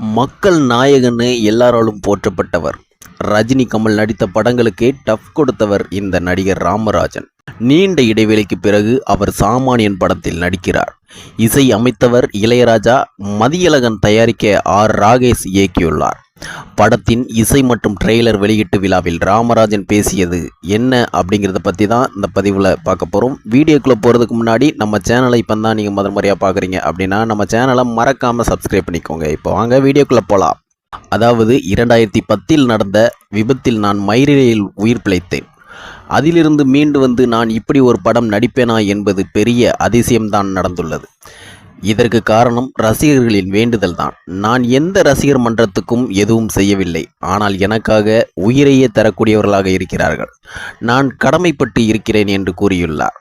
மக்கள் நாயகன்னு எல்லாராலும் போற்றப்பட்டவர். ரஜினி கமல் நடித்த படங்களுக்கு டஃப் கொடுத்தவர் இந்த நடிகர் ராமராஜன். நீண்ட இடைவெளிக்கு பிறகு அவர் சாமானியன் படத்தில் நடிக்கிறார். இசை அமைத்தவர் இளையராஜா மதியழகன் தயாரிக்க ஆர். ராகேஷ் இயக்கியுள்ளார். படத்தின் இசை மற்றும் ட்ரெய்லர் வெளியீட்டு விழாவில் ராமராஜன் பேசியது என்ன அப்படிங்கிறத பற்றி தான் இந்த பதிவில் பார்க்க போகிறோம் வீடியோக்குள்ளே போகிறதுக்கு முன்னாடி நம்ம சேனலை இப்போ தான் நீங்கள் முதல் முறையாக பார்க்குறீங்க அப்படின்னா நம்ம சேனலை மறக்காமல் சப்ஸ்கிரைப் பண்ணிக்கோங்க. இப்போ வாங்க வீடியோக்குள்ளே போகலாம் அதாவது இரண்டாயிரத்தி பத்தில் நடந்த விபத்தில் நான் மயிரிழையில் உயிர் பிழைத்தேன். அதிலிருந்து மீண்டு வந்து நான் இப்படி ஒரு படம் நடிப்பேனா என்பது பெரிய அதிசயம்தான் நடந்துள்ளது. இதற்கு காரணம் ரசிகர்களின் வேண்டுதல் தான். நான் எந்த ரசிகர் மன்றத்துக்கும் எதுவும் செய்யவில்லை. ஆனால் எனக்காக உயிரையே தரக்கூடியவர்களாக இருக்கிறார்கள். நான் கடமைப்பட்டு இருக்கிறேன் என்று கூறியுள்ளார்.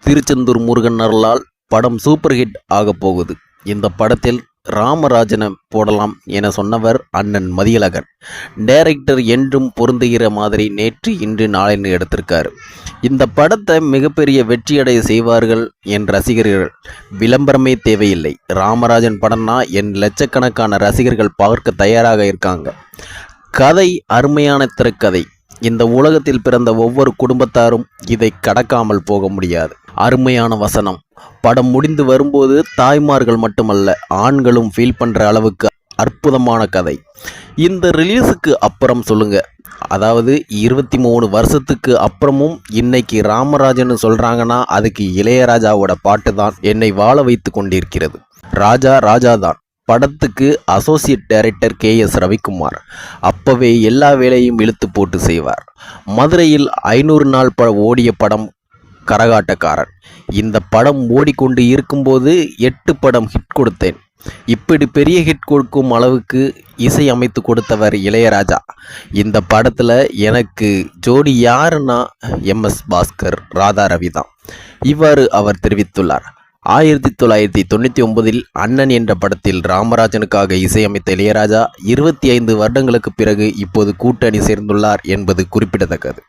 திருச்செந்தூர் முருகன் அருளால் படம் சூப்பர் ஹிட் ஆகப் போகுது. இந்த படத்தில் ராமராஜனை போடலாம் என சொன்னவர் அண்ணன் மதியழகன். டைரக்டர் என்றும் பொருந்துகிற மாதிரி நேற்று இன்று நாளைன்னு எடுத்திருக்காரு. இந்த படத்தை மிகப்பெரிய வெற்றியடைய செய்வார்கள் என் ரசிகர்கள். விளம்பரமே தேவையில்லை. ராமராஜன் படம்னா என் லட்சக்கணக்கான ரசிகர்கள் பார்க்க தயாராக இருக்காங்க. கதை அருமையான திரைக்கதை. இந்த உலகத்தில் பிறந்த ஒவ்வொரு குடும்பத்தாரும் இதை கடக்காமல் போக முடியாது. அருமையான வசனம். படம் முடிந்து வரும்போது தாய்மார்கள் மட்டுமல்ல ஆண்களும் ஃபீல் பண்ணுற அளவுக்கு அற்புதமான கதை. இந்த ரிலீஸுக்கு அப்புறம் சொல்லுங்க. அதாவது இருபத்தி மூணு வருஷத்துக்கு அப்புறமும் இன்னைக்கு ராமராஜன் சொல்கிறாங்கன்னா அதுக்கு இளையராஜாவோட பாட்டு தான் என்னை வாழ வைத்து கொண்டிருக்கிறது. ராஜா ராஜா தான் படத்துக்கு associate director K S Ravikumar. அப்பவே எல்லா வேலையும் இழுத்து போட்டு செய்வார். மதுரையில் ஐநூறு நாள் ப ஓடிய படம் கரகாட்டக்காரன். இந்த படம் ஓடிக்கொண்டு இருக்கும்போது எட்டு படம் ஹிட் கொடுத்தேன். இப்படி பெரிய ஹிட் கொடுக்கும் அளவுக்கு இசை அமைத்து கொடுத்தவர் இளையராஜா. இந்த படத்தில் எனக்கு ஜோடி யாருன்னா எம்எஸ் பாஸ்கர் ராதா ரவி தான். இவ்வாறு அவர் தெரிவித்துள்ளார். ஆயிரத்தி தொள்ளாயிரத்தி தொண்ணூற்றி ஒன்பதில் அண்ணன் என்ற படத்தில் ராமராஜனுக்காக இசையமைத்த இளையராஜா இருபத்தி ஐந்து வருடங்களுக்கு பிறகு இப்போது கூட்டணி சேர்ந்துள்ளார் என்பது குறிப்பிடத்தக்கது.